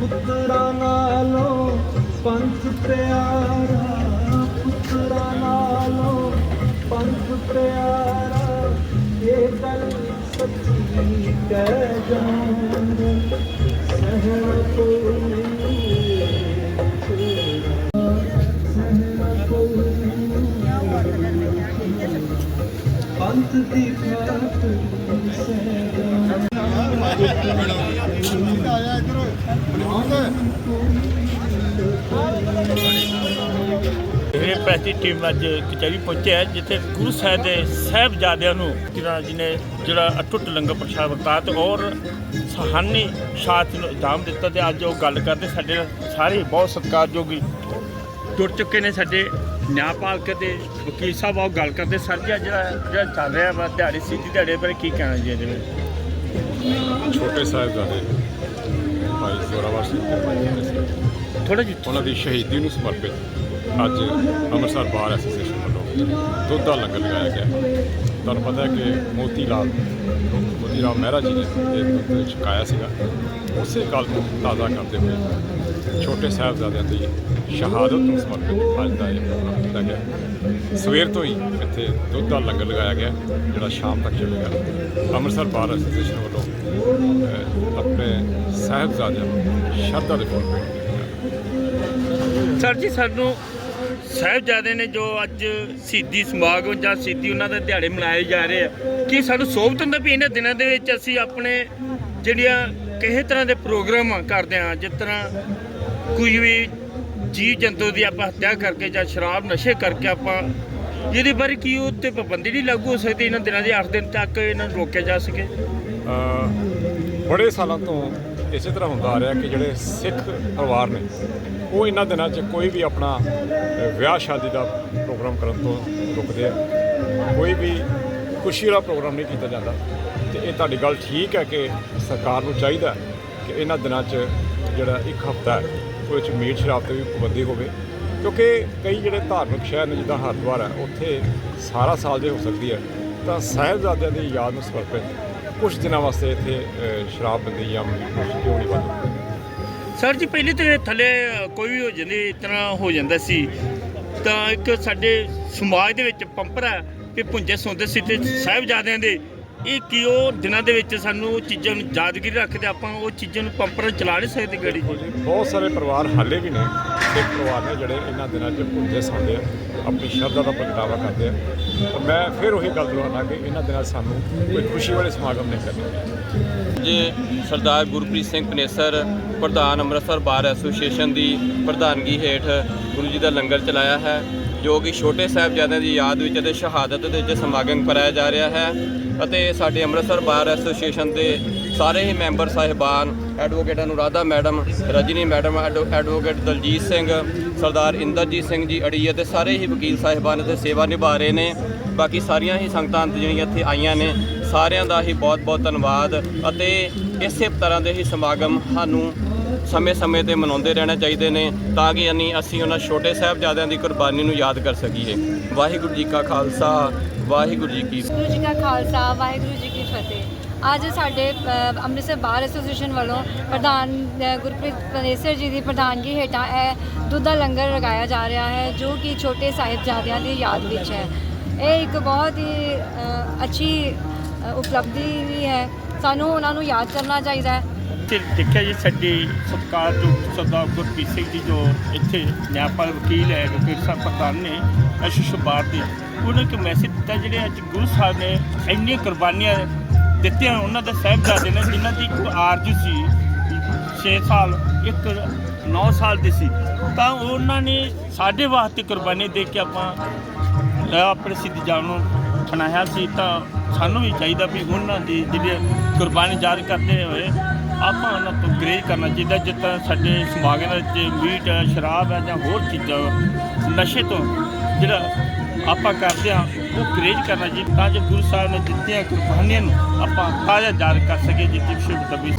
ਪੁੱਤਰਾ ਨਾਲੋਂ ਪੰਥ ਪਿਆਰਾ, ਪੁੱਤਰਾ ਨਾਲੋਂ ਪੰਥ ਪਿਆਰਾ, ਇਹ ਗੱਲ ਸੱਚੀ ਕਹਿ ਜਾਂ ਸਹਿਣ ਕੋਈ ਪੰਥ ਦੀ ਖਾਤਰ ਸਹਿਣਾ ਇਹ ਪ੍ਰੈਸਟੀ ਟੀਮ ਅੱਜ ਕਚਹਿਰੀ ਪਹੁੰਚਿਆ ਜਿੱਥੇ ਗੁਰੂ ਸਾਹਿਬ ਦੇ ਸਾਹਿਬਜ਼ਾਦਿਆਂ ਨੂੰ ਜਿਹੜਾ ਜੀ ਨੇ ਜਿਹੜਾ ਅਟੁੱਟ ਲੰਗਰ ਪ੍ਰਸ਼ਾਦ ਵਰਤਾ ਤੇ ਔਰ ਸਹਾਨੀ ਸ਼ਾਤ ਨੂੰ ਇਨਾਮ ਦਿੱਤਾ ਤੇ ਅੱਜ ਉਹ ਗੱਲ ਕਰਦੇ ਸਾਡੇ ਨਾਲ ਸਾਰੇ ਬਹੁਤ ਸਤਿਕਾਰਯੋਗ ਜੁੜ ਚੁੱਕੇ ਨੇ ਸਾਡੇ ਨਿਆਂਪਾਲਕ ਦੇ ਵਕੀਲ ਸਾਹਿਬ ਆਓ ਗੱਲ ਕਰਦੇ। ਸਰ ਜੀ ਜਿਹੜਾ ਜਿਹੜਾ ਚੱਲ ਰਿਹਾ ਵਾ ਦਿਹਾੜੀ ਸਿੱਧੀ ਦਿਹਾੜੇ ਬਾਰੇ ਕੀ ਕਹਿਣਾ ਜੀ ਇਹਦੇ ਵਿੱਚ? ਛੋਟੇ ਸਾਹਿਬਜ਼ਾਦੇ ਭਾਈ ਜ਼ੋਰਾਵਰ ਸਿੰਘ ਤੇ ਭਾਈ ਸਿੰਘ ਥੋੜਾ ਜਿਹਾ ਉਹਨਾਂ ਦੀ ਸ਼ਹੀਦੀ ਨੂੰ ਸਮਰਪਿਤ ਅੱਜ ਅੰਮ੍ਰਿਤਸਰ ਬਾਰ ਐਸੋਸੀਏਸ਼ਨ ਵੱਲੋਂ ਦੁੱਧ ਦਾ ਲੰਗਰ ਲਗਾਇਆ ਗਿਆ। ਤੁਹਾਨੂੰ ਪਤਾ ਹੈ ਕਿ ਮੋਤੀ ਲਾਲ ਮੋਤੀ ਰਾਮ ਮਹਿਰਾ ਜੀ ਨੇ ਇਹ ਦੁੱਧ ਛਕਾਇਆ ਸੀਗਾ। ਉਸੇ ਗੱਲ ਨੂੰ ਤਾਜ਼ਾ ਕਰਦੇ ਹੋਏ ਛੋਟੇ ਸਾਹਿਬਜ਼ਾਦਿਆਂ ਦੀ ਸ਼ਹਾਦਤ ਨੂੰ ਸਮਰਪਿਤ ਅੱਜ ਦਾ ਇਹ ਪ੍ਰੋਗਰਾਮ ਕੀਤਾ ਗਿਆ। ਸਵੇਰ ਤੋਂ ਹੀ ਇੱਥੇ ਦੁੱਧ ਦਾ ਲੰਗਰ ਲਗਾਇਆ ਗਿਆ, ਜਿਹੜਾ ਸ਼ਾਮ ਤੱਕ ਚੱਲੇਗਾ। ਅੰਮ੍ਰਿਤਸਰ ਬਾਰ ਐਸੋਸੀਏਸ਼ਨ ਵੱਲੋਂ ਆਪਣੇ ਸਾਹਿਬਜ਼ਾਦਿਆਂ ਨੂੰ ਸ਼ਰਧਾ ਦੇ ਫੁੱਲ ਭੇਟ ਕੀਤੇ ਸਰ ਜੀ, ਸਾਨੂੰ ਸਾਹਿਬਜ਼ਾਦੇ ਨੇ ਜੋ ਅੱਜ ਸਿੱਧੀ ਸਮਾਗਮ ਜਾਂ ਸਿੱਧੀ ਉਹਨਾਂ ਦੇ ਦਿਹਾੜੇ ਮਨਾਏ ਜਾ ਰਹੇ ਆ, ਕਿ ਸਾਨੂੰ ਸੋਭਤ ਹੁੰਦਾ ਵੀ ਇਹਨਾਂ ਦਿਨਾਂ ਦੇ ਵਿੱਚ ਅਸੀਂ ਆਪਣੇ ਜਿਹੜੀਆਂ ਕਿਸੇ ਤਰ੍ਹਾਂ ਦੇ ਪ੍ਰੋਗਰਾਮ ਕਰਦੇ ਹਾਂ, ਜਿਸ ਤਰ੍ਹਾਂ ਕੋਈ ਵੀ ਜੀਵ ਜੰਤੂ ਦੀ ਆਪਾਂ ਹੱਤਿਆ ਕਰਕੇ ਜਾਂ ਸ਼ਰਾਬ ਨਸ਼ੇ ਕਰਕੇ ਆਪਾਂ ਜਿਹਦੇ ਬਾਰੇ ਕੀ ਉਹ ਤੇ ਪਾਬੰਦੀ ਨਹੀਂ ਲਾਗੂ ਹੋ ਸਕਦੀ, ਇਹਨਾਂ ਦਿਨਾਂ ਦੇ 8 ਦਿਨ ਤੱਕ ਇਹਨਾਂ ਨੂੰ ਰੋਕਿਆ ਜਾ ਸਕੇ। ਬੜੇ ਸਾਲਾਂ ਤੋਂ ਇਸੇ ਤਰ੍ਹਾਂ ਹੁੰਦਾ ਆ ਰਿਹਾ ਕਿ ਜਿਹੜੇ ਸਿੱਖ ਪਰਿਵਾਰ ਨੇ, ਉਹ ਇਹਨਾਂ ਦਿਨਾਂ 'ਚ ਕੋਈ ਵੀ ਆਪਣਾ ਵਿਆਹ ਸ਼ਾਦੀ ਦਾ ਪ੍ਰੋਗਰਾਮ ਕਰਨ ਤੋਂ ਰੁਕਦੇ ਆ। ਕੋਈ ਵੀ ਖੁਸ਼ੀ ਦਾ ਪ੍ਰੋਗਰਾਮ ਨਹੀਂ ਕੀਤਾ ਜਾਂਦਾ। ਤੇ ਇਹ ਤੁਹਾਡੀ ਗੱਲ ਠੀਕ ਹੈ ਕਿ ਸਰਕਾਰ ਨੂੰ ਚਾਹੀਦਾ ਕਿ ਇਹਨਾਂ ਦਿਨਾਂ 'ਚ ਜਿਹੜਾ ਇੱਕ ਹਫ਼ਤਾ ਹੈ ਵਿੱਚ ਮੀਟ ਸ਼ਰਾਬ ਤੇ ਵੀ ਪਾਬੰਦੀ ਹੋਵੇ। ਕਿਉਂਕਿ ਕਈ ਜਿਹੜੇ ਧਾਰਮਿਕ ਸ਼ਹਿਰ ਨੇ ਜਿੱਦਾਂ ਹਰਿਦੁਆਰ ਹੈ ਉੱਥੇ ਸਾਰਾ ਸਾਲ ਜੇ ਹੋ ਸਕਦੀ ਹੈ ਤਾਂ ਸਾਹਿਬਜ਼ਾਦਿਆਂ ਦੀ ਯਾਦ ਨੂੰ ਸਮਰਪਿਤ ਕੁਝ ਦਿਨਾਂ ਵਾਸਤੇ ਇੱਥੇ ਅ, ਸ਼ਰਾਬਬੰਦੀ ਜਾਂ ਮੀਟ ਕਿਉਂ ਨਹੀਂ ਬੰਦ ਸਰ ਜੀ ਪਹਿਲੇ ਤੇ ਥੱਲੇ ਕੋਈ ਵੀ ਹੋ ਜਾਂਦੀ ਇਸ ਤਰ੍ਹਾਂ ਹੋ ਜਾਂਦਾ ਸੀ। ਤਾਂ ਇੱਕ ਸਾਡੇ ਸਮਾਜ ਦੇ ਵਿੱਚ ਪੰਪਰਾ ਹੈ ਕਿ ਪੁੰਜੇ ਸੌਂਦੇ ਸੀ ਤੇ ਸਾਹਿਬਜ਼ਾਦਿਆਂ ਦੇ ਇਹ ਕੀ ਉਹ ਦਿਨਾਂ ਦੇ ਵਿੱਚ ਸਾਨੂੰ ਉਹ ਚੀਜ਼ਾਂ ਨੂੰ ਯਾਦਗਿਰੀ ਰੱਖਦੇ ਆਪਾਂ ਉਹ ਚੀਜ਼ਾਂ ਨੂੰ ਪੰਪਰ ਚਲਾ ਨਹੀਂ ਸਕਦੇ ਗਾੜੀ ਜੀ। ਬਹੁਤ ਸਾਰੇ ਪਰਿਵਾਰ ਹਾਲੇ ਵੀ ਨੇ। ਸਿੱਖ ਪਰਿਵਾਰ ਨੇ ਜਿਹੜੇ ਇਹਨਾਂ ਦਿਨਾਂ 'ਚ ਪੁੱਜੇ ਸੌਂਦੇ ਆ ਆਪਣੀ ਸ਼ਰਧਾ ਦਾ ਪ੍ਰਗਟਾਵਾ ਕਰਦੇ ਆ। ਮੈਂ ਫਿਰ ਉਹੀ ਗੱਲ ਦੁਹਰਾਉਣਾ ਕਿ ਇਹਨਾਂ ਦਿਨਾਂ 'ਚ ਸਾਨੂੰ ਕੋਈ ਖੁਸ਼ੀ ਵਾਲੇ ਸਮਾਗਮ ਨਹੀਂ ਕਰਨੇ ਅੱਜ ਸਰਦਾਰ ਗੁਰਪ੍ਰੀਤ ਸਿੰਘ ਕਨੇਸਰ ਪ੍ਰਧਾਨ ਅੰਮ੍ਰਿਤਸਰ ਬਾਰ ਐਸੋਸੀਏਸ਼ਨ ਦੀ ਪ੍ਰਧਾਨਗੀ ਹੇਠ ਗੁਰੂ ਜੀ ਦਾ ਲੰਗਰ ਚਲਾਇਆ ਹੈ ਜੋ ਕਿ ਛੋਟੇ ਸਾਹਿਬਜ਼ਾਦਿਆਂ ਦੀ ਯਾਦ ਵਿੱਚ ਅਤੇ ਸ਼ਹਾਦਤ ਦੇ ਵਿੱਚ ਸਮਾਗਮ ਕਰਾਇਆ ਜਾ ਰਿਹਾ ਹੈ ਅਤੇ ਸਾਡੇ ਅੰਮ੍ਰਿਤਸਰ ਬਾਰ ਐਸੋਸੀਏਸ਼ਨ ਦੇ ਸਾਰੇ ਹੀ ਮੈਂਬਰ, ਸਾਹਿਬਾਨ, advocate Anuradha madam, Rajni madam, ਐਡਵੋ- advocate Daljit Singh, Sardar Inderjit Singh ji ਅੜੀ ਅਤੇ ਸਾਰੇ ਹੀ ਵਕੀਲ ਸਾਹਿਬਾਨ ਇੱਥੇ ਸੇਵਾ ਨਿਭਾ ਰਹੇ ਨੇ। ਬਾਕੀ ਸਾਰੀਆਂ ਹੀ ਸੰਗਤਾਂ ਜਿਹੜੀਆਂ ਇੱਥੇ ਆਈਆਂ ਨੇ, ਸਾਰਿਆਂ ਦਾ ਹੀ ਬਹੁਤ-ਬਹੁਤ ਧੰਨਵਾਦ ਅਤੇ ਇਸੇ ਤਰ੍ਹਾਂ ਦੇ ਹੀ ਸਮਾਗਮ ਸਾਨੂੰ ਸਮੇਂ-ਸਮੇਂ ਤੇ ਮਨਾਉਂਦੇ ਰਹਿਣਾ ਚਾਹੀਦੇ ਨੇ ਤਾਂ ਕਿ ਯਾਨੀ ਅਸੀਂ ਉਹਨਾਂ ਛੋਟੇ ਸਾਹਿਬਜ਼ਾਦਿਆਂ ਦੀ ਕੁਰਬਾਨੀ ਨੂੰ ਯਾਦ ਕਰ ਸਕੀਏ। ਵਾਹਿਗੁਰੂ ਜੀ ਕਾ ਖਾਲਸਾ, ਵਾਹਿਗੁਰੂ ਜੀ ਕੀ ਵਾਹਿਗੁਰੂ ਜੀ ਕਾ ਖਾਲਸਾ, ਵਾਹਿਗੁਰੂ ਜੀ ਕੀ ਫਤਿਹ। ਅੱਜ ਸਾਡੇ ਅੰਮ੍ਰਿਤਸਰ ਬਾਰ ਐਸੋਸੀਏਸ਼ਨ ਵੱਲੋਂ ਪ੍ਰਧਾਨ ਗੁਰਪ੍ਰੀਤ ਪਨੇਸਰ ਜੀ ਦੀ ਪ੍ਰਧਾਨਗੀ ਹੇਠਾਂ ਇਹ ਦੁੱਧ ਦਾ ਲੰਗਰ ਲਗਾਇਆ ਜਾ ਰਿਹਾ ਹੈ, ਜੋ ਕਿ ਛੋਟੇ ਸਾਹਿਬਜ਼ਾਦਿਆਂ ਦੀ ਯਾਦ ਵਿੱਚ ਹੈ। ਇਹ ਇੱਕ ਬਹੁਤ ਹੀ ਅੱਛੀ ਉਪਲਬਧੀ ਵੀ ਹੈ। ਸਾਨੂੰ ਉਹਨਾਂ ਨੂੰ ਯਾਦ ਕਰਨਾ ਚਾਹੀਦਾ ਹੈ। ਇੱਥੇ ਦੇਖਿਆ ਜੀ ਸਾਡੇ ਸਤਿਕਾਰ ਜੋ ਸਰਦਾਰ ਗੁਰਪ੍ਰੀਤ ਸਿੰਘ ਜੀ ਜੋ ਇੱਥੇ ਨਿਆਪਾਲ ਵਕੀਲ ਹੈ, ਵਕੀਲ ਸਾਹਿਬ ਪ੍ਰਧਾਨ ਨੇ ਅਸ਼ੀਸ਼ ਬਾਰ ਦੇ ਉਹਨਾਂ ਇੱਕ ਮੈਸੇਜ ਦਿੱਤਾ ਜਿਹੜੇ ਅੱਜ ਗੁਰੂ ਸਾਹਿਬ ਨੇ ਇੰਨੀਆਂ ਕੁਰਬਾਨੀਆਂ ਦਿੱਤੀਆਂ, ਉਹਨਾਂ ਦੇ ਸਾਹਿਬਜ਼ਾਦੇ ਨੇ, ਜਿਨ੍ਹਾਂ ਦੀ ਇੱਕ ਆਰਜ਼ੂ ਸੀ 6 ਸਾਲ, ਇੱਕ 9 ਸਾਲ ਦੀ ਸੀ। ਤਾਂ ਉਹਨਾਂ ਨੇ ਸਾਡੇ ਵਾਸਤੇ ਕੁਰਬਾਨੀ ਦੇ ਕੇ ਆਪਾਂ ਆਪਣੇ ਸਿੱਧ ਜਾਨ ਨੂੰ ਬਣਾਇਆ ਸੀ। ਤਾਂ ਸਾਨੂੰ ਵੀ ਚਾਹੀਦਾ ਵੀ ਉਹਨਾਂ ਦੀ ਜਿਹੜੀ ਕੁਰਬਾਨੀ ਯਾਦ ਕਰਦੇ ਹੋਏ ਆਪਾਂ ਉਹਨਾਂ ਤੋਂ ਗਰੇਜ ਕਰਨਾ ਚਾਹੀਦਾ ਜਿੱਦਾਂ ਸਾਡੇ ਸਮਾਗਮ ਵਿੱਚ ਮੀਟ ਹੈ ਸ਼ਰਾਬ ਹੈ ਜਾਂ ਹੋਰ ਚੀਜ਼ਾਂ, ਨਸ਼ੇ ਤੋਂ ਜਿਹੜਾ ਆਪਾਂ ਕਰਦੇ ਹਾਂ, ਉਹ ਗਰੇਜ ਕਰਨਾ ਚਾਹੀਦਾ, ਤਾਂ ਜੋ ਗੁਰੂ ਸਾਹਿਬ ਨੇ ਦਿੱਤੀਆਂ ਕੁਰਬਾਨੀਆਂ ਨੂੰ ਆਪਾਂ ਤਾਜ਼ਾ ਯਾਦ ਕਰ ਸਕੀਏ, ਜਿੱਥੇ ਸ਼ੁਭ ਤਬੀ